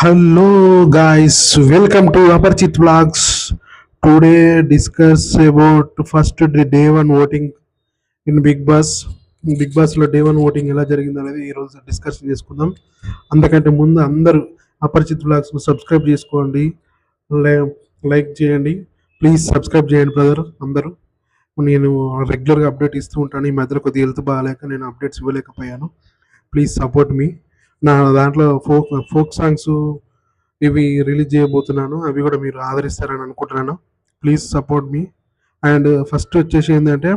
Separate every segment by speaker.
Speaker 1: Hello guys welcome to Aparichit blogs today discuss about first day one voting in Bigg Boss Bigg బాస్లో day one voting ఎలా జరిగింది అనేది ఈ రోజు discussion చేసుకుందాం. అందుకంటే ముందు అందరూ అపరిచిత్ బ్లాగ్స్ సబ్స్క్రైబ్ చేసుకోండి. లైక్ చేయండి. ప్లీజ్ సబ్స్క్రైబ్ చేయండి బ్రదర్ అందరూ. నేను రెగ్యులర్గా అప్డేట్ ఇస్తూ ఉంటాను. ఈ మధ్యలో కొద్దిగా హెల్త్ బాగాలేక నేను అప్డేట్స్ ఇవ్వలేకపోయాను. ప్లీజ్ సపోర్ట్ మీ నా దాంట్లో ఫోక్ ఫోక్ సాంగ్స్ ఇవి రిలీజ్ చేయబోతున్నాను. అవి కూడా మీరు ఆదరిస్తారని అనుకుంటున్నాను. Please support me and first వచ్చేసి ఏంటంటే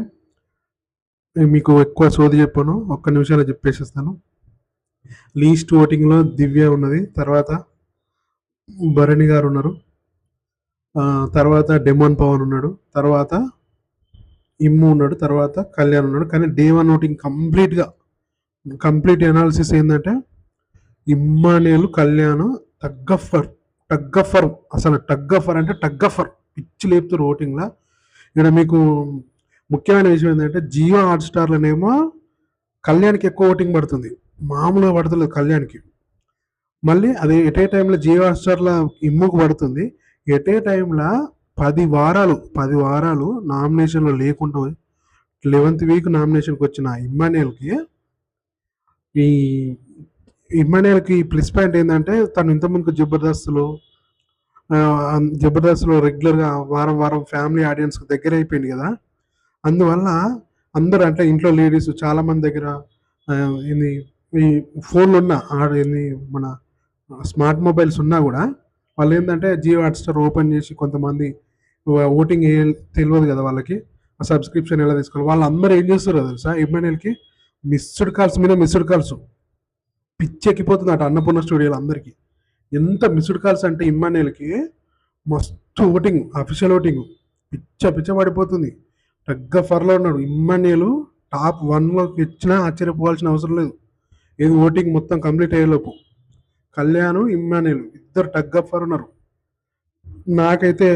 Speaker 1: మీకు ఎక్కువ సోది చెప్పాను. ఒక్క నిమిషాలు చెప్పేసేస్తాను. లీస్ట్ ఓటింగ్లో దివ్య ఉన్నది. తర్వాత భరణి గారు ఉన్నారు. తర్వాత డెమోన్ పవన్ ఉన్నాడు. తర్వాత ఇమ్ము ఉన్నాడు. తర్వాత కళ్యాణ్ ఉన్నాడు. కానీ డే వన్ ఓటింగ్ కంప్లీట్గా కంప్లీట్ అనాలిసిస్ ఏంటంటే ఇమ్మానేలు కళ్యాణ్ టగ్గఫర్ టగ్గఫర్. అసలు టగ్గఫర్ అంటే టగ్గఫర్. పిచ్చి లేపుతారు ఓటింగ్లో ఇక్కడ మీకు ముఖ్యమైన విషయం ఏంటంటే జియో హాట్ స్టార్లనేమో కళ్యాణ్కి ఎక్కువ ఓటింగ్ పడుతుంది. మామూలుగా పడతలేదు కళ్యాణ్కి. మళ్ళీ అదే ఎటే టైంలో జియో హాట్ స్టార్లో ఇమ్ముకు పడుతుంది. ఎటే టైంలో పది వారాలు పది వారాలు నామినేషన్లో లేకుండా లెవెంత్ వీక్ నామినేషన్కి వచ్చిన ఇమ్మానియల్కి ఈ ఇమ్మానియల్కి ప్లస్ పాయింట్ ఏంటంటే తను ఇంతకుముందుకు జబర్దస్త్లో జబర్దస్త్లో రెగ్యులర్గా వారం వారం ఫ్యామిలీ ఆడియన్స్కి దగ్గర అయిపోయింది కదా. అందువల్ల అందరూ అంటే ఇంట్లో లేడీస్ చాలామంది దగ్గర ఇది ఈ ఫోన్లు ఉన్న ఆడ మన స్మార్ట్ మొబైల్స్ ఉన్నా కూడా వాళ్ళు ఏంటంటే జియో హాట్స్టార్ ఓపెన్ చేసి కొంతమంది ఓటింగ్ తెలియదు కదా వాళ్ళకి ఆ సబ్స్క్రిప్షన్ ఎలా తీసుకోవాలి వాళ్ళందరూ ఏం చేస్తారు తెలుసా? ఎమ్మెల్యేలకి మిస్డ్ కాల్స్ మీద మిస్డ్ కాల్స్. పిచ్చెక్కిపోతుంది అటు అన్నపూర్ణ స్టూడియోలో అందరికీ. ఎంత మిస్డ్ కాల్స్ అంటే ఇమ్మానేల్కి మస్తు ఓటింగ్ అఫీషియల్ ఓటింగ్. పిచ్చ పిచ్చ పడిపోతుంది. తగ్గ ఫర్లో ఉన్నాడు. ఇమ్మానేలు టాప్ వన్లోకి ఇచ్చినా ఆశ్చర్యపోవాల్సిన అవసరం లేదు. ఏది ఓటింగ్ మొత్తం కంప్లీట్ అయ్యేలోపు. కళ్యాణ్ ఇమ్మానేలు ఇద్దరు టగ్ ఫర్ ఉన్నారు. నాకైతే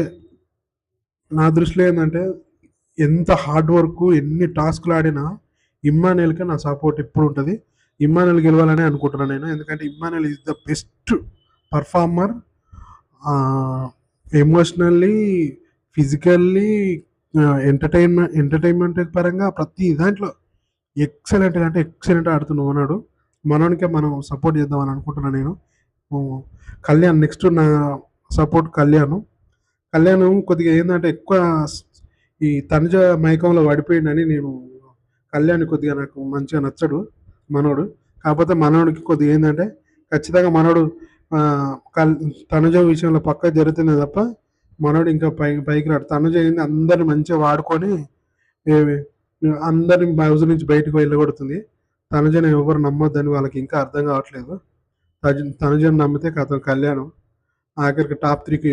Speaker 1: నా దృష్టిలో ఏంటంటే ఎంత హార్డ్ వర్క్ ఎన్ని టాస్క్లు ఆడినా ఇమ్మానేల్కి నా సపోర్ట్ ఎప్పుడు ఉంటుంది. ఇమ్మానుయల్ గెలవాలని అనుకుంటున్నాను నేను. ఎందుకంటే Emmanuel is the best performer emotionally physically entertainment entertainment పరంగా ప్రతి దాంట్లో ఎక్సలెంట్ అంటే ఎక్సలెంట్ ఆడుతున్నావు అన్నాడు మనోనికే మనం సపోర్ట్ చేద్దామని అనుకుంటున్నాను నేను. కళ్యాణ్ నెక్స్ట్ నా సపోర్ట్ కళ్యాణ్. కళ్యాణ్ కొద్దిగా ఏంటంటే ఎక్కువ ఈ తనుజ మైకంలో పడిపోయిందని నేను కళ్యాణ్ కొద్దిగా నాకు మంచిగా నచ్చడు. మనోడు. కాకపోతే మనోడికి కొద్దిగా ఏంటంటే ఖచ్చితంగా మనోడు తనుజ విషయంలో పక్క జరుగుతుంది తప్ప మనోడు ఇంకా పై పైకి రాడు. తనుజ ఏంది అందరిని మంచిగా వాడుకొని అందరిని హౌస్ నుంచి బయటకు వెళ్ళగొడుతుంది. తనుజను ఎవరు నమ్మొద్దని వాళ్ళకి ఇంకా అర్థం కావట్లేదు. తనుజను నమ్మితే కథ కళ్యాణం. ఆఖరికి టాప్ త్రీకి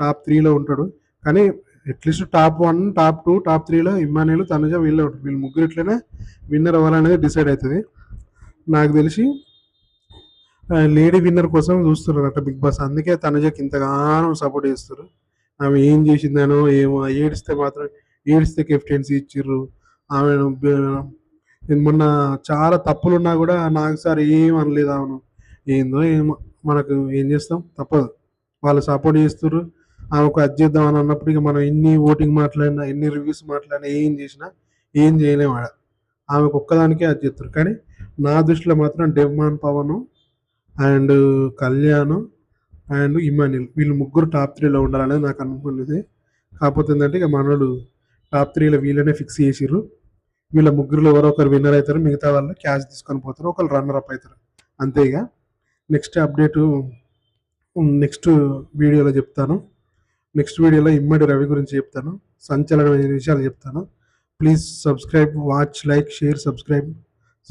Speaker 1: టాప్ త్రీలో ఉంటాడు. కానీ at least top one top two top త్రీలో ఇమ్మానేలు తనుజ వీళ్ళు ఉంటారు. వీళ్ళు ముగ్గురు ఇట్లనే విన్నర్ అవ్వాలనేది డిసైడ్ అవుతుంది నాకు తెలిసి లేడీ విన్నర్ కోసం చూస్తున్నారట బిగ్ బాస్. అందుకే తనుజకి ఇంతగానో సపోర్ట్ చేస్తారు. ఆమె ఏం చేసిందనో ఏమో ఏడిస్తే మాత్రం ఏడిస్తే కెప్టెన్సీ ఇచ్చిర్రు. ఆమె మొన్న చాలా తప్పులున్నా కూడా నాకు సార్ ఏం అనలేదు ఆమెను. ఏందో ఏమో మనకు ఏం చేస్తాం? తప్పదు. వాళ్ళు సపోర్ట్ చేస్తుర్రు. ఆమెకు అది చేద్దాం అని అన్నప్పుడు ఇక మనం ఎన్ని ఓటింగ్ మాట్లాడినా ఎన్ని రివ్యూస్ మాట్లాడినా ఏం చేసినా ఏం చేయలేము ఆడ. ఆమెకు ఒక్కదానికే అది కానీ నా దృష్టిలో మాత్రం demon Pavan and Kalyan and Emmanuel వీళ్ళు ముగ్గురు టాప్ త్రీలో ఉండాలనేది నాకు అనుకున్నది కాకపోతే ఏంటంటే ఇక మనోళ్ళు టాప్ త్రీలో వీళ్ళనే ఫిక్స్ చేసిర్రు. వీళ్ళ ముగ్గురులో ఎవరో ఒకరు విన్నర్ అవుతారు. మిగతా వాళ్ళు క్యాష్ తీసుకొని పోతారు. ఒకరు రన్నర్ అప్ అవుతారు. అంతే ఇక. నెక్స్ట్ అప్డేటు నెక్స్ట్ వీడియోలో చెప్తాను. నెక్స్ట్ వీడియోలో ఇమ్మడి రవి గురించి చెప్తాను. సంచలనమైన విషయాలు చెప్తాను. Please subscribe watch like share subscribe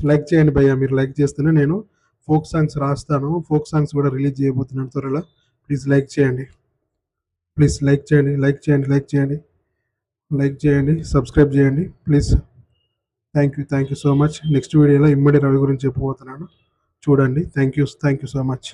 Speaker 1: like చేయండి భయ్య మీరు లైక్ చేస్తేనే నేను ఫోక్ సాంగ్స్ రాస్తాను. ఫోక్ సాంగ్స్ కూడా రిలీజ్ చేయబోతున్నాను త్వరలో. ప్లీజ్ లైక్ చేయండి. ప్లీజ్ లైక్ చేయండి లైక్ చేయండి లైక్ చేయండి. లైక్ చేయండి సబ్స్క్రైబ్ చేయండి please thank you thank you so much next వీడియోలో ఇమ్మడి రవి గురించి చెప్పబోతున్నాను. చూడండి. Thank you thank you so much